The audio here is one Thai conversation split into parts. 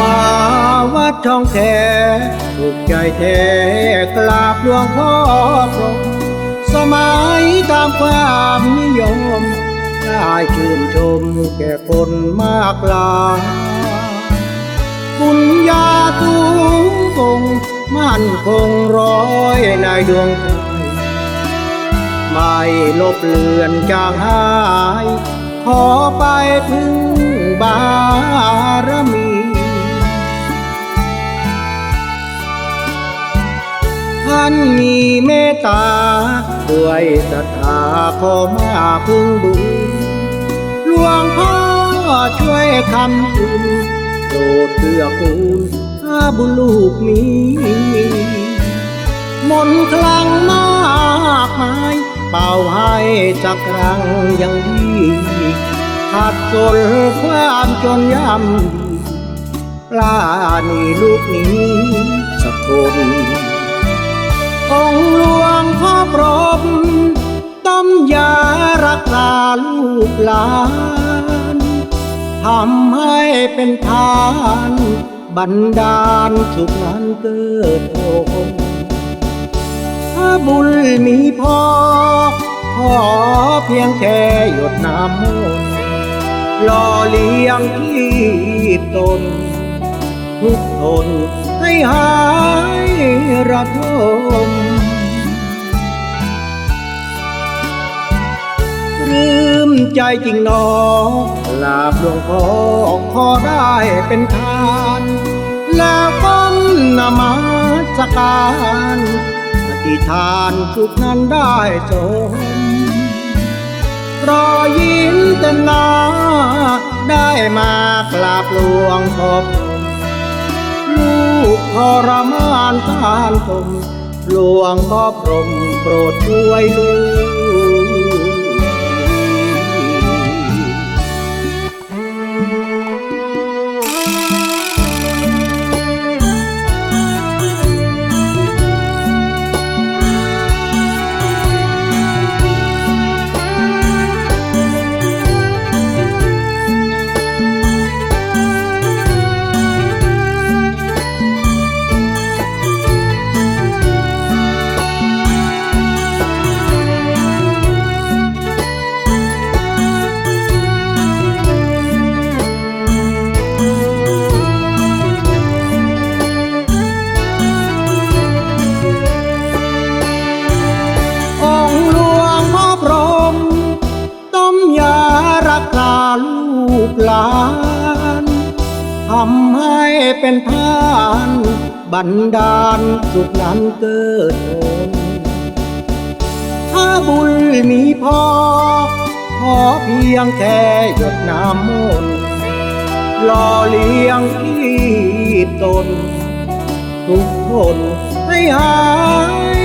มาวัดทองแท้ถูกใจแท้กราบหลวงพ่อพรมสมัยตามความนิยม ได้ชื่นชมแก่คนมากลายบุญญาทุกองค์มั่นคงร้อยในดวงใจไม่ลบเลือนจางหาย ขอไปพึ่งบารมี ท่านมีเมตตาด้วยศรัทธาขอมาพึ่งบุญหลวงพ่อช่วยคำจุนโปรดเกื้อกูลถ้าบุญลูกมีมนคลังมากมายเป่าให้จักครั้งยังดีขัดจนความจนย่ำดีปลานีลูกนี้สักคน องหลวงพ่อพรมต้มยารักษาลูกหลานทำให้เป็นทานบันดาลสุขนั้นเกิดโอนถ้าบุญมีพอ ขอเพียงแค่หยดน้ำมนต์หล่อเลี้ยงที่ตนทุกทน ให้หายระทมลืมใจจริงหนอลาบหลวงพ่อขอได้เป็นทานแล้วก้มนมาสการอธิษฐานทุกนั้นได้สมรอยยิ้มเต็มหน้าได้มากราบหลวงพ่อ กทรมานทานตมหลวงพ่อพรหมโปรดช่วยลูก กหลานทำให้เป็นทานบันดาลสุขนั้นเกิดผลถ้าบุญมีพอ ขอเพียงแค่หยดน้ำมนต์หล่อเลี้ยงที่ตน ทุกคนให้หาย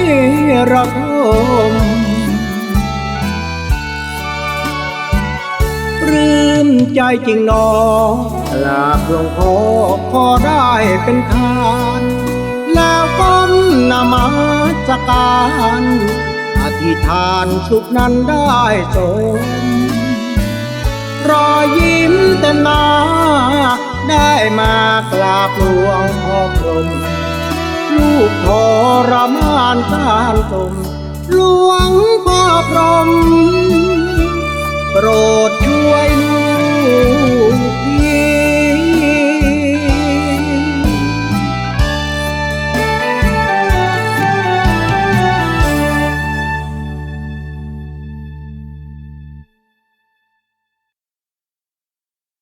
ระทม ใจจริงนอลาบหลวงพ่อขอได้เป็นทาน แล้วก้มนมาสการอธิษฐานสุขนั้นได้สมรอยิ้มเต็มหน้าได้มากราบหลวงพ่อพรมลูกทรมานสานสมหลวงพ่อพรมโปรด